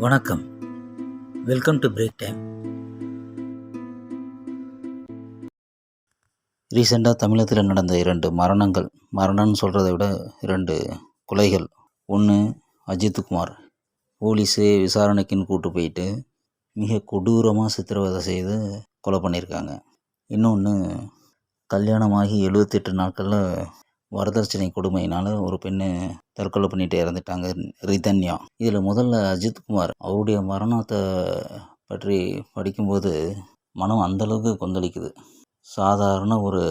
வணக்கம். Welcome to break time ரீசெண்டாக தமிழகத்தில் நடந்த இரண்டு மரணங்கள். மரணம்னு சொல்கிறத விட இரண்டு கொலைகள். ஒன்று அஜித்குமார் போலீஸு விசாரணைக்குன்னு கூட்டு போயிட்டு மிக கொடூரமாக சித்திரவதை செய்து கொலை பண்ணியிருக்காங்க. இன்னொன்று கல்யாணமாகி எழுபத்தெட்டு நாட்களில் வரதட்சணை கொடுமையினால் ஒரு பெண்ணு தற்கொலை பண்ணிட்டு இறந்துட்டாங்க ரிதன்யா. இதில் முதல்ல அஜித்குமார் அவருடைய மரணத்தை பற்றி படிக்கும்போது மனம் அந்தளவுக்கு கொந்தளிக்குது. சாதாரண ஒரு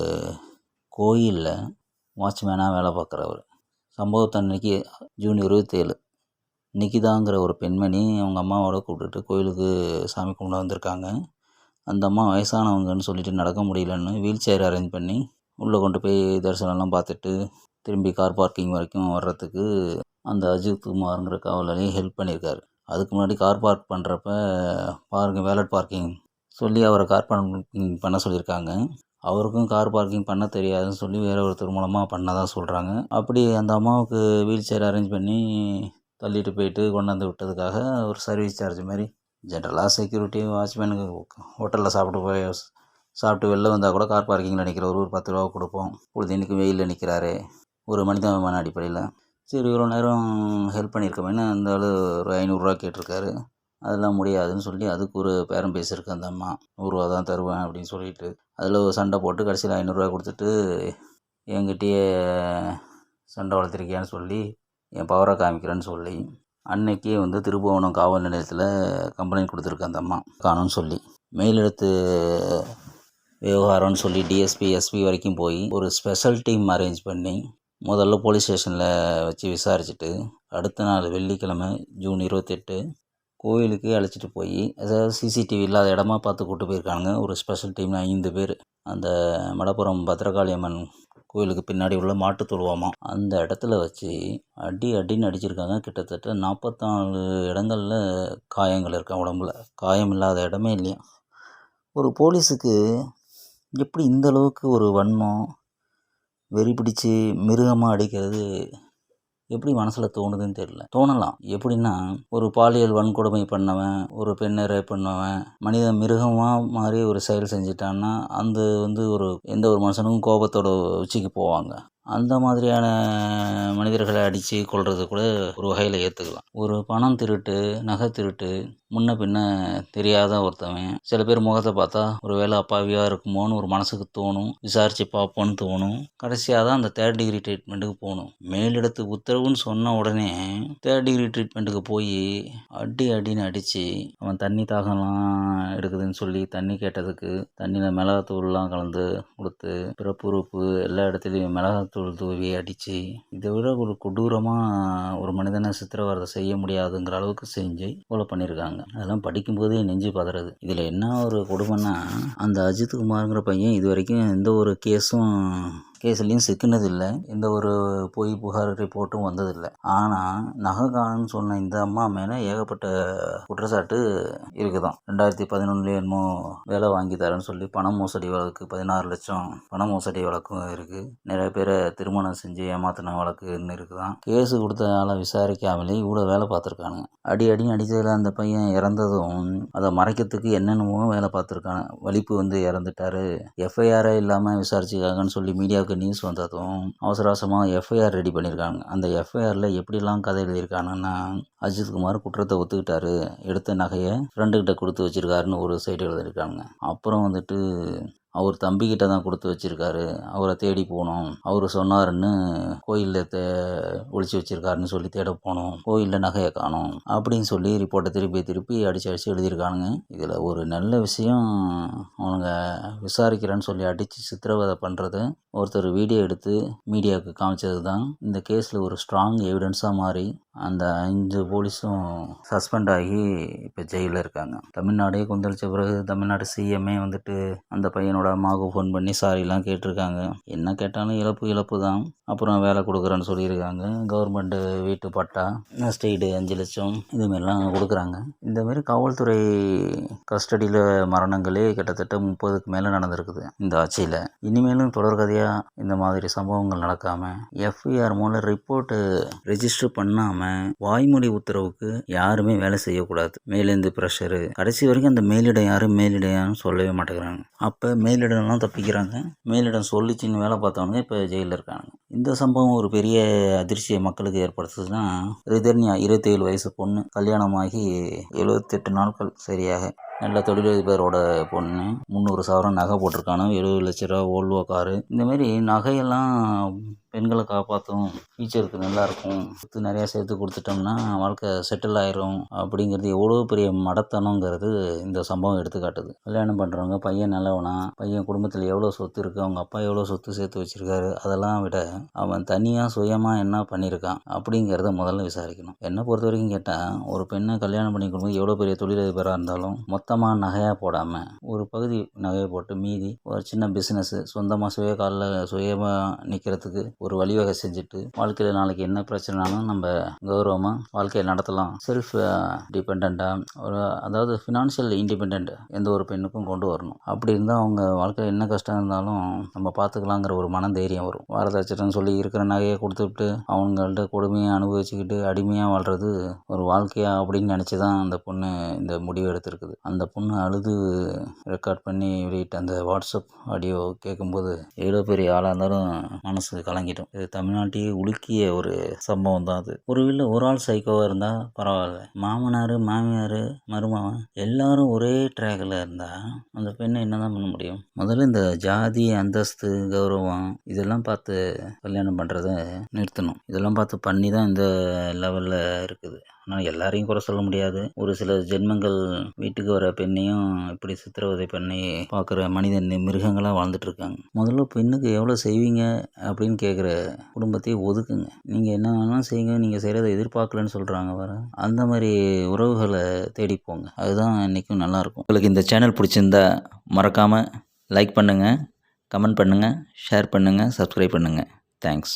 கோயிலில் வாட்ச்மேனாக வேலை பார்க்குறவர். சம்பவத்தன்னைக்கு ஜூன் இருபத்தேழு. நிக்கிதாங்கிற ஒரு பெண்மணி அவங்க அம்மாவோட கூப்பிட்டுட்டு கோயிலுக்கு சாமி கும்பிட வந்திருக்காங்க. அந்த அம்மா வயசானவங்கன்னு சொல்லிட்டு நடக்க முடியலன்னு வீல் சேர் அரேஞ்ச் பண்ணி உள்ளே கொண்டு போய் தரிசனம்லாம் பார்த்துட்டு திரும்பி கார் பார்க்கிங் வரைக்கும் வர்றதுக்கு அந்த அஜித் குமாருங்கிற காவலாளி ஹெல்ப் பண்ணியிருக்காரு. அதுக்கு முன்னாடி கார் பார்க் பண்ணுறப்ப பாருங்க வேலட் பார்க்கிங் சொல்லி அவரை கார் பார்க்கிங் பண்ண சொல்லியிருக்காங்க. அவருக்கும் கார் பார்க்கிங் பண்ண தெரியாதுன்னு சொல்லி வேற ஒருத்தர் மூலமாக பண்ணதான் சொல்கிறாங்க அப்படி அந்த அம்மாவுக்கு வீல் சேர் அரேஞ்ச் பண்ணி தள்ளிட்டு போயிட்டு கொண்டாந்து விட்டதுக்காக ஒரு சர்வீஸ் சார்ஜ் மாதிரி. ஜென்ரலாக செக்யூரிட்டி வாட்ச்மேனுக்கு ஹோட்டலில் சாப்பிட்டு போய் சாப்பிட்டு வெளில வந்தால் கூட கார் பார்க்கிங்கில் நிற்கிற ஒரு பத்து ரூபா கொடுப்போம். பொழுதுனிக்கு வெயிலில் நிற்கிறாரு ஒரு மனிதமான அடிப்படையில். சரி இவ்வளோ நேரம் ஹெல்ப் பண்ணியிருக்கோமேனு அந்த ஆள் ஒரு ஐநூறுரூவா கேட்டிருக்காரு. அதெல்லாம் முடியாதுன்னு சொல்லி அதுக்கு ஒரு பேரம் பேசியிருக்கு அந்த அம்மா. நூறுரூவா தான் தருவேன் அப்படின்னு சொல்லிட்டு அதில் ஒரு சண்டை போட்டு கடைசியில் ஐநூறுரூவா கொடுத்துட்டு என்கிட்டயே சண்டை வளர்த்துருக்கியான்னு சொல்லி என் பவரை காமிக்கிறேன்னு சொல்லி அன்னைக்கே வந்து திருபுவனம் காவல் நிலையத்தில் கம்ப்ளைண்ட் கொடுத்துருக்கு அந்த அம்மா. காணும்னு சொல்லி. மேலெழுத்து விவகாரம்னு சொல்லி டிஎஸ்பி எஸ்பி வரைக்கும் போய் ஒரு ஸ்பெஷல் டீம் அரேஞ்ச் பண்ணி முதல்ல போலீஸ் ஸ்டேஷனில் வச்சு விசாரிச்சுட்டு அடுத்த நாள் வெள்ளிக்கிழமை ஜூன் இருபத்தெட்டு கோயிலுக்கு அழைச்சிட்டு போய் அதாவது சிசிடிவி இல்லாத இடமா பார்த்து கூப்பிட்டு போயிருக்காங்க ஒரு ஸ்பெஷல் டீம் ஐந்து பேர். அந்த மடப்புறம் பத்ரகாளி அம்மன் கோயிலுக்கு பின்னாடி உள்ள மாட்டு தொழுவாமா? அந்த இடத்துல வச்சு அடி அடின்னு அடிச்சிருக்காங்க. கிட்டத்தட்ட நாற்பத்தாலு இடங்களில் காயங்கள் இருக்கான் உடம்புல. காயம் இல்லாத இடமே இல்லையா? ஒரு போலீஸுக்கு எப்படி இந்த அளவுக்கு ஒரு வன்மம் வெறி பிடிச்சி மிருகமாக அடிக்கிறது எப்படி மனசில் தோணுதுன்னு தெரியல. தோணலாம். எப்படின்னா ஒரு பாலியல் வன்கொடுமை பண்ணவன் ஒரு பெண்ணை ரேப் பண்ணவன் மனித மிருகமாக மாதிரி ஒரு செயல் செஞ்சிட்டான்னா அந்த வந்து ஒரு எந்த ஒரு மனுஷனுக்கும் கோபத்தோட உச்சிக்கு போவாங்க. அந்த மாதிரியான மனிதர்களை அடித்து கொள்வது கூட ஒரு வகையில் ஏற்றுக்கலாம் ஒரு பணம் திருட்டு நகை திருட்டு முன்ன பின்ன தெரியாத ஒருத்தவன் சில பேர் முகத்தை பார்த்தா ஒரு வேலை அப்பாவியாக இருக்குமோன்னு ஒரு மனசுக்கு தோணும் விசாரித்து பார்ப்போன்னு தோணும். கடைசியாக தான் அந்த தேர்ட் டிகிரி ட்ரீட்மெண்ட்டுக்கு போகணும். மேலிடத்து உத்தரவுன்னு சொன்ன உடனே தேர்ட் டிகிரி ட்ரீட்மெண்ட்டுக்கு போய் அடி அடின்னு அடித்து அவன் தண்ணி தாகம்லாம் எடுக்குதுன்னு சொல்லி தண்ணி கேட்டதுக்கு தண்ணியில் மிளகாத்தூள்லாம் கலந்து கொடுத்து பிறப்புறுப்பு எல்லா இடத்துலையும் மிளகாத்தூள் தூவி அடித்து இதை விட ஒரு கொடூரமாக ஒரு மனிதனை சித்திரவதை செய்ய முடியாதுங்கிற அளவுக்கு செஞ்சு கொலை பண்ணியிருக்காங்க அதெல்லாம் படிக்கும்போதே நெஞ்சு பதறது. இதில் என்ன ஒரு கொடுமைன்னா அந்த அஜித்குமாருங்கிற பையன் இது வரைக்கும் எந்த ஒரு கேஸும் கேஸ்லேயும் சிக்கினதில்லை. எந்த ஒரு பொய் புகார் ரிப்போர்ட்டும் வந்ததில்லை. ஆனால் நகைகான்னு சொன்ன இந்த அம்மா மேலே ஏகப்பட்ட குற்றச்சாட்டு இருக்குதான். ரெண்டாயிரத்தி பதினொன்றுலேயே என்னமோ வேலை வாங்கி தரேன்னு சொல்லி பண மோசடி வழக்கு பதினாறு லட்சம் பண மோசடி வழக்கும் இருக்குது நிறைய பேரை திருமணம் செஞ்சு ஏமாத்தின வழக்குன்னு இருக்குதான். கேஸு கொடுத்த ஆளை விசாரிக்காமலே இவ்வளோ வேலை பார்த்துருக்கானுங்க. அடி அடி அடித்ததில் அந்த பையன் இறந்ததும் அதை மறைக்கிறதுக்கு என்னென்னமோ வேலை பார்த்துருக்காங்க வலிப்பு வந்து இறந்துட்டாரு. எஃப்ஐஆரே இல்லாமல் விசாரிச்சுக்காங்கன்னு சொல்லி மீடியா மீடியாவுக்கு நியூஸ் வந்ததும் அவசர அவசரமாக எஃப்ஐஆர் ரெடி பண்ணியிருக்காங்க அந்த எஃப்ஐஆரில் எப்படிலாம் கதை எழுதியிருக்காங்கன்னா அஜித்குமார் குற்றத்தை ஒத்துக்கிட்டாரு. எடுத்த நகையை ஃப்ரெண்டுக்கிட்ட கொடுத்து வச்சிருக்காருன்னு ஒரு சைடு எழுதியிருக்காங்க. அப்புறம் வந்துட்டு அவர் தம்பிக்கிட்ட தான் கொடுத்து வச்சிருக்காரு. அவரை தேடி போனோம். அவர் சொன்னாருன்னு கோயிலில் தே ஒழிச்சு வச்சிருக்காருன்னு சொல்லி தேட போனோம். கோயிலில் நகையை காணோம். அப்படின்னு சொல்லி ரிப்போர்ட்டை திருப்பி திருப்பி அடித்து அடித்து எழுதியிருக்கானுங்க. இதில் ஒரு நல்ல விஷயம் அவனுங்க விசாரிக்கிறேன்னு சொல்லி அடித்து சித்திரவதை பண்ணுறது ஒருத்தர் வீடியோ எடுத்து மீடியாவுக்கு காமிச்சது தான் இந்த கேஸில் ஒரு ஸ்ட்ராங் எவிடன்ஸாக மாறி அந்த அஞ்சு போலீஸும் சஸ்பெண்ட் ஆகி இப்போ ஜெயிலில் இருக்காங்க. தமிழ்நாடே கொந்தளிச்ச பிறகு தமிழ்நாடு சிஎம்ஏ வந்துட்டு அந்த பையனோட அம்மாவுக்கு ஃபோன் பண்ணி சாரிலாம் கேட்டிருக்காங்க. என்ன கேட்டாலும் இழப்பு இழப்பு தான் அப்புறம் வேலை கொடுக்குறேன்னு சொல்லியிருக்காங்க. கவர்மெண்ட்டு வீட்டு பட்டா ஸ்டேடு அஞ்சு லட்சம் இதுமாரிலாம் கொடுக்குறாங்க. இந்தமாரி காவல்துறை கஸ்டடியில் மரணங்களே கிட்டத்தட்ட முப்பதுக்கு மேலே நடந்திருக்குது இந்த ஆட்சியில். இனிமேலும் தொடர்கதையாக இந்த மாதிரி சம்பவங்கள் நடக்காமல் எஃப்ஐஆர் மூலம் ரிப்போர்ட்டு ரெஜிஸ்டர் பண்ணாமல் இல்லாமல் வாய்மொழி உத்தரவுக்கு யாருமே வேலை செய்யக்கூடாது. மேலேருந்து ப்ரெஷரு கடைசி வரைக்கும் அந்த மேலிடம் யாரும் மேலிடையான்னு சொல்லவே மாட்டேங்கிறாங்க. அப்போ மேலிடம்லாம் தப்பிக்கிறாங்க. மேலிடம் சொல்லிச்சின்னு வேலை பார்த்தவனுங்க இப்போ ஜெயிலில் இருக்காங்க இந்த சம்பவம் ஒரு பெரிய அதிர்ச்சியை மக்களுக்கு ஏற்படுத்துதுன்னா ரிதர்னியா இருபத்தேழு வயசு பொண்ணு கல்யாணமாகி எழுபத்தெட்டு நாட்கள் சரியாக. நல்ல தொழிலதிபரோட பொண்ணு முந்நூறு சவரம் நகை போட்டிருக்கானு எழுபது லட்ச ரூபா ஓல்வோ காரு. இந்தமாரி நகையெல்லாம் பெண்களை காப்பாற்றும் ஃபியூச்சருக்கு நல்லாயிருக்கும். சொத்து நிறையா சேர்த்து கொடுத்துட்டோம்னா வாழ்க்கை செட்டில் ஆயிரும் அப்படிங்கிறது எவ்வளோ பெரிய மடத்தனங்கிறது இந்த சம்பவம் எடுத்துக்காட்டுது. கல்யாணம் பண்ணுறவங்க பையன் நல்லவனா பையன் குடும்பத்தில் எவ்வளோ சொத்து இருக்குது அவங்க அப்பா எவ்வளோ சொத்து சேர்த்து வச்சுருக்காரு அதெல்லாம் விட அவன் தனியாக சுயமாக என்ன பண்ணியிருக்கான் அப்படிங்கிறத முதல்ல விசாரிக்கணும். என்னை பொறுத்த வரைக்கும் கேட்டால் ஒரு பெண்ணை கல்யாணம் பண்ணி கொடுக்கும்போது எவ்வளோ பெரிய தொழிலதிபராக இருந்தாலும் மொத்தமாக நகையாக போடாமல் ஒரு பகுதி நகையை போட்டு மீதி ஒரு சின்ன பிஸ்னஸ்ஸு சொந்தமாக சுய காலில் சுயமாக நிற்கிறதுக்கு ஒரு வழிவகை செஞ்சுட்டு வாழ்க்கையில் நாளைக்கு என்ன பிரச்சனைனாலும் நம்ம கௌரவமாக வாழ்க்கையை நடத்தலாம். செல்ஃப் டிபெண்ட்டாக ஒரு அதாவது ஃபினான்ஷியல் இண்டிபெண்ட் எந்த ஒரு பெண்ணுக்கும் கொண்டு வரணும். அப்படி இருந்தால் அவங்க வாழ்க்கையில் என்ன கஷ்டம் இருந்தாலும் நம்ம பார்த்துக்கலாங்கிற ஒரு மன தைரியம் வரும். வரதட்சணைன்னு சொல்லி இருக்கிற நகையை கொடுத்துட்டு அவங்கள்ட்ட கொடுமையாக அனுபவிச்சுக்கிட்டு அடிமையாக வாழ்கிறது ஒரு வாழ்க்கையா அப்படின்னு நினச்சி தான் அந்த பொண்ணு இந்த முடிவு எடுத்திருக்குது. அந்த பொண்ணு அழுது ரெக்கார்ட் பண்ணி வெளியிட்ட அந்த வாட்ஸ்அப் ஆடியோ கேட்கும்போது எவ்வளோ பெரிய ஆளாக இருந்தாலும் மனசு வாங்கிட்டோம். இது தமிழ்நாட்டையே உலுக்கிய ஒரு சம்பவம் தான் அது. ஒரு வீட்டில் ஒரு ஆள் சைக்கோவாக இருந்தால் பரவாயில்ல. மாமனார் மாமியார் மருமகன் எல்லாரும் ஒரே ட்ராக்கில் இருந்தால் அந்த பெண்ணை என்ன தான் பண்ண முடியும்? முதல்ல இந்த ஜாதி அந்தஸ்து கௌரவம் இதெல்லாம் பார்த்து கல்யாணம் பண்ணுறத நிறுத்தணும். இதெல்லாம் பார்த்து பண்ணி தான் இந்த லெவலில் இருக்குது. ஆனால் எல்லாரையும் குறை சொல்ல முடியாது. ஒரு சில ஜென்மங்கள் வீட்டுக்கு வர பெண்ணையும் இப்படி சித்திரவதை பண்ணி பார்க்குற மனிதன் மிருகங்களாக வாழ்ந்துட்டு இருக்காங்க. முதல்ல பெண்ணுக்கு எவ்வளோ செய்வீங்க? அப்படின்னு கேட்குற குடும்பத்தையே ஒதுக்குங்க. நீங்கள் என்ன வேணாலும் செய்யுங்க நீங்கள் செய்கிறத எதிர்பார்க்கலன்னு சொல்கிறாங்க வர அந்த மாதிரி உறவுகளை தேடி போங்க. அதுதான் இன்றைக்கும் நல்லாயிருக்கும். உங்களுக்கு இந்த சேனல் பிடிச்சிருந்தா மறக்காமல் லைக் பண்ணுங்கள் கமெண்ட் பண்ணுங்கள் ஷேர் பண்ணுங்கள் சப்ஸ்கிரைப் பண்ணுங்கள் தேங்க்ஸ்.